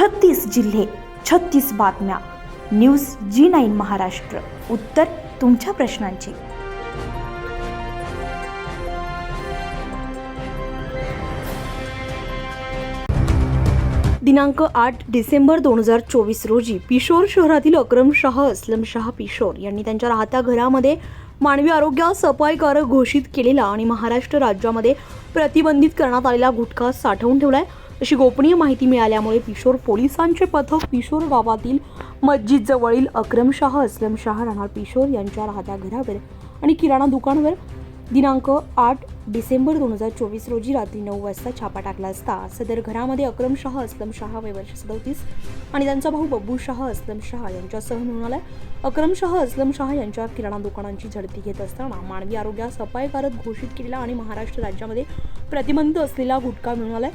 छत्तीस जिल्हे छत्तीस बातम्या. News G nine Maharashtra. उत्तर तुमच्या प्रश्नांची. दिनांक आठ डिसेंबर दोन हजार चोवीस रोजी पिशोर शहरातील अक्रम शाह अस्लम शाह पिशोर यांनी त्यांच्या राहत्या घरामध्ये मानवी आरोग्यास अपायकारक घोषित केलेला आणि महाराष्ट्र राज्यामध्ये प्रतिबंधित करण्यात आलेला गुटखा साठवून ठेवलाय. अशी गोपनीय माहिती मिळाल्यामुळे पिशोर पोलिसांचे पथक पिशोर गावातील मस्जिदजवळील अक्रमशाह असलमशाह शाह राहणार पिशोर यांच्या राहत्या घरावर आणि किराणा दुकानवर दिनांक आठ डिसेंबर दोन हजार चोवीस रोजी रात्री नऊ वाजता छापा टाकला असता. सदर घरामध्ये अक्रमशाह शाह अस्लम वर्ष सदोतीस आणि त्यांचा भाऊ बब्बू शाह यांच्यासह मिळून आलाय. अक्रम अस्लमशाह यांच्या किराणा दुकानांची झडती घेत असताना मानवी आरोग्यास अपायकारक घोषित केलेला आणि महाराष्ट्र राज्यामध्ये प्रतिबंध असलेला गुटखा मिळून आलाय.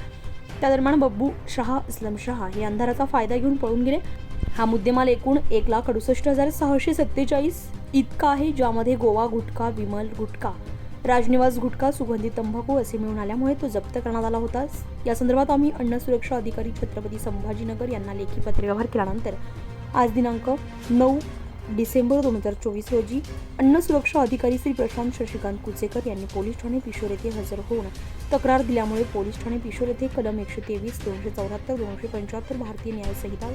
त्या दरम्यान बब्बू शहा अस्लम शहा हे अंधाराचा फायदा घेऊन पळून गेले. हा मुद्देमाल एकूण एक लाख अडुसष्ट हजार सहाशे सत्तेचाळीस इतका आहे ज्यामध्ये गोवा गुटखा विमल गुटखा राजनिवास गुटखा सुगंधित तंबाखू असे मिळून आल्यामुळे तो जप्त करण्यात आला होता. या संदर्भात आम्ही अन्न सुरक्षा अधिकारी छत्रपती संभाजीनगर यांना लेखी पत्रव्यवहार केल्यानंतर आज दिनांक नऊ डिसेंबर दोन हजार चोवीस रोजी अन्न सुरक्षा अधिकारी श्री प्रशांत शशिकांत कुचेकर यांनी पोलीस ठाणे पिशोर येथे हजर होऊन तक्रार दिल्यामुळे पोलीस ठाणे पिशोर येथे कलम एकशे तेवीस दोनशे चौऱ्याहत्तर दोनशे पंच्याहत्तर भारतीय न्यायसंहिता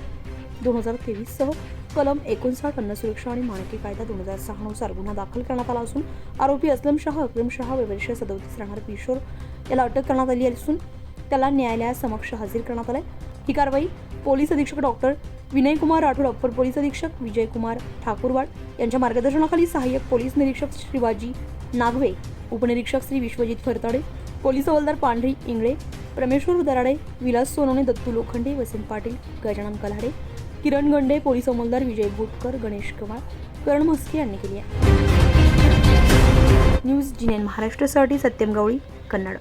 दोन हजार तेवीससह कलम एकोणसाठ अन्न सुरक्षा आणि मानकी कायदा दोन हजार सहानुसार गुन्हा दाखल करण्यात आला असून आरोपी असलम शाह अक्रम शाह वैवर्ष सदोतीस राहणार पिशोर याला अटक करण्यात आली असून त्याला न्यायालयासमक्ष हजर करण्यात आलं ही कारवाई पोलीस अधीक्षक doctor Vinaykumar Rathod upper police अधीक्षक विजयकुमार ठाकूरवाड यांच्या मार्गदर्शनाखाली सहाय्यक पोलीस निरीक्षक शिवाजी नागवे उपनिरीक्षक श्री विश्वजित फरताडे पोलीस हवालदार पांढरी इंगळे परमेश्वर दराडे विलास सोनवणे दत्तू लोखंडे वसंत पाटील गजानन कलाडे किरण गंडे पोलीस अंमलदार विजय भोटकर गणेश कुमार करण म्हस्के यांनी केली आहे. न्यूज जिनेन महाराष्ट्रासाठी सत्यम गवळी कन्नड.